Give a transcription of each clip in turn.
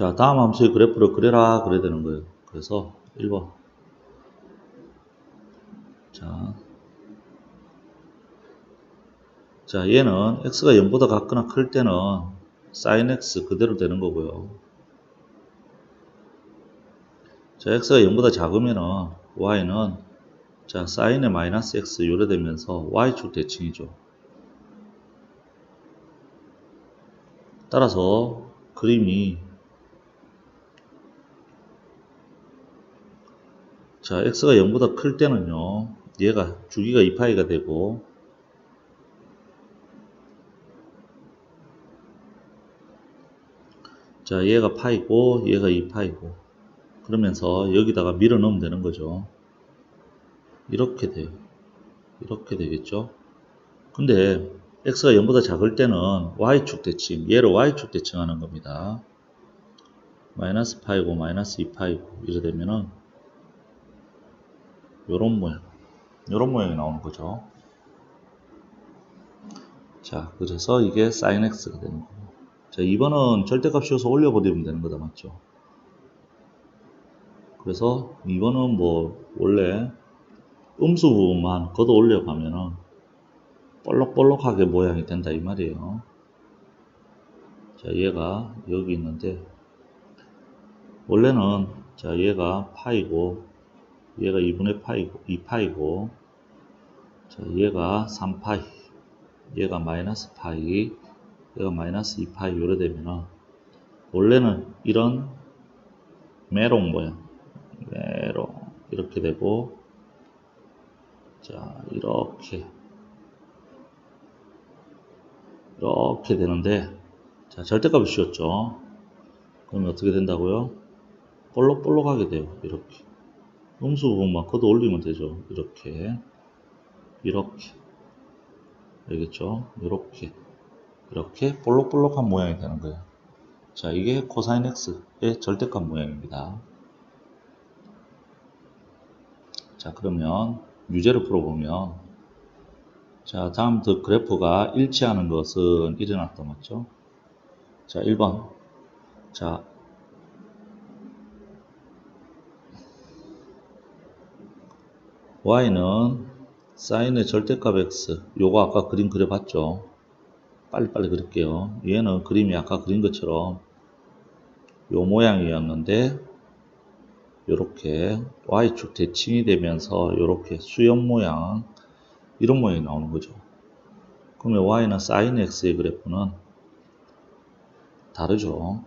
자, 다음 함수의 그래프를 그려라 그래야 되는 거예요. 그래서 1번. 자. 자, 얘는 x가 0보다 같거나 클 때는 sin x 그대로 되는 거고요. 자, x가 0보다 작으면은 y는 자, sin의 마이너스 x 요래 되면서 y축 대칭이죠. 따라서 그림이 자, x가 0보다 클 때는요, 얘가 주기가 2파이가 되고, 자, 얘가 파이고, 얘가 2파이고, 그러면서 여기다가 밀어 넣으면 되는 거죠. 이렇게 돼요. 이렇게 되겠죠. 근데, x가 0보다 작을 때는 y축 대칭, 얘를 y축 대칭하는 겁니다. 마이너스 파이고, 마이너스 2파이고, 이래 되면은, 요런 모양. 요런 모양이 나오는 거죠. 자 그래서 이게 sin x가 되는 거고 자 2번은 절대값 씌워서 올려버리면 되는 거다 맞죠? 그래서 2번은 뭐 원래 음수 부분만 걷어 올려가면은 볼록볼록하게 모양이 된다 이 말이에요. 자 얘가 여기 있는데 원래는 자 얘가 파이고 얘가 2분의 파이고 2파이고. 자, 얘가 3파이. 얘가 마이너스 파이. 얘가 마이너스 2파이. 요래 되면은 원래는 이런 메롱 모양. 메롱. 이렇게 되고. 자 이렇게. 이렇게 되는데 자 절대값을 씌웠죠. 그러면 어떻게 된다고요? 볼록볼록하게 돼요. 이렇게 음수 부분만 걷어 올리면 되죠. 이렇게 이렇게 알겠죠? 이렇게 이렇게 볼록볼록한 모양이 되는 거예요. 자 이게 코사인 x의 절대값 모양입니다. 자 그러면 유제를 풀어보면 자 다음 더 그래프가 일치하는 것은 일어났다 맞죠? 자 1번 자 y는 사인의 절대값 x. 요거 아까 그림 그려봤죠? 빨리빨리 그릴게요. 얘는 그림이 아까 그린 것처럼 요 모양이었는데 요렇게 y축 대칭이 되면서 요렇게 수염 모양 이런 모양이 나오는 거죠. 그러면 y는 sin x의 그래프는 다르죠?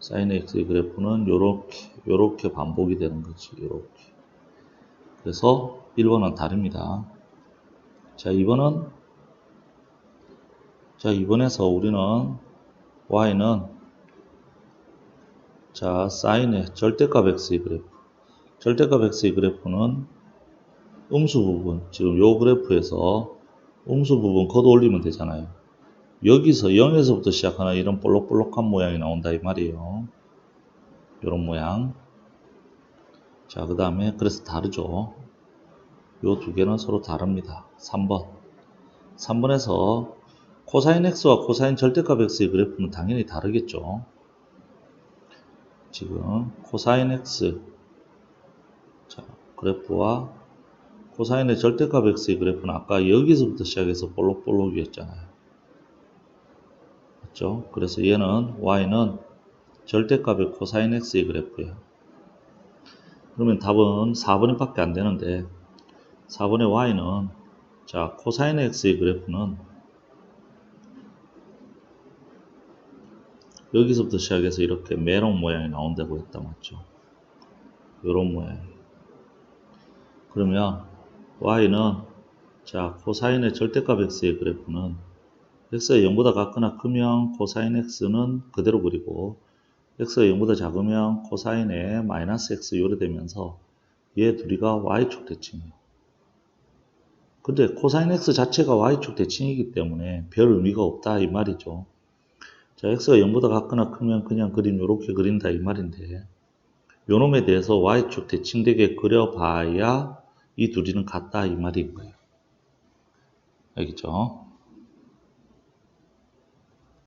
sin x의 그래프는 요렇게 요렇게 반복이 되는 거지 요렇게 그래서 1번은 다릅니다. 자, 2번은 자, 2번에서 우리는 y는 자, 사인의 절대값 x의 그래프. 절대값 x의 그래프는 음수 부분, 지금 요 그래프에서 음수 부분 걷어 올리면 되잖아요. 여기서 0에서부터 시작하는 이런 볼록볼록한 모양이 나온다 이 말이에요. 이런 모양. 자, 그 다음에 그래서 다르죠. 요 두 개는 서로 다릅니다. 3번. 3번에서 코사인 x와 코사인 절대값 x의 그래프는 당연히 다르겠죠. 지금 코사인 x 자, 그래프와 코사인의 절대값 x의 그래프는 아까 여기서부터 시작해서 볼록볼록이었잖아요. 맞죠? 그래서 얘는 y는 절대값의 코사인 x의 그래프예요. 그러면 답은 4번이 밖에 안 되는데 4번의 y는 자 코사인 x의 그래프는 여기서부터 시작해서 이렇게 메롱 모양이 나온다고 했다 맞죠? 이런 모양 그러면 y는 자 코사인의 절대값 x의 그래프는 x가 0보다 같거나 크면 코사인 x는 그대로 그리고 x가 0보다 작으면 코사인의 마이너스 x 요래되면서 얘 둘이가 y축 대칭이에요. 근데 코사인 x 자체가 y축 대칭이기 때문에 별 의미가 없다 이 말이죠. 자 x가 0보다 같거나 크면 그냥 그림 이렇게 그린다 이 말인데 요놈에 대해서 y축 대칭되게 그려봐야 이 둘이는 같다 이 말인 거예요. 알겠죠?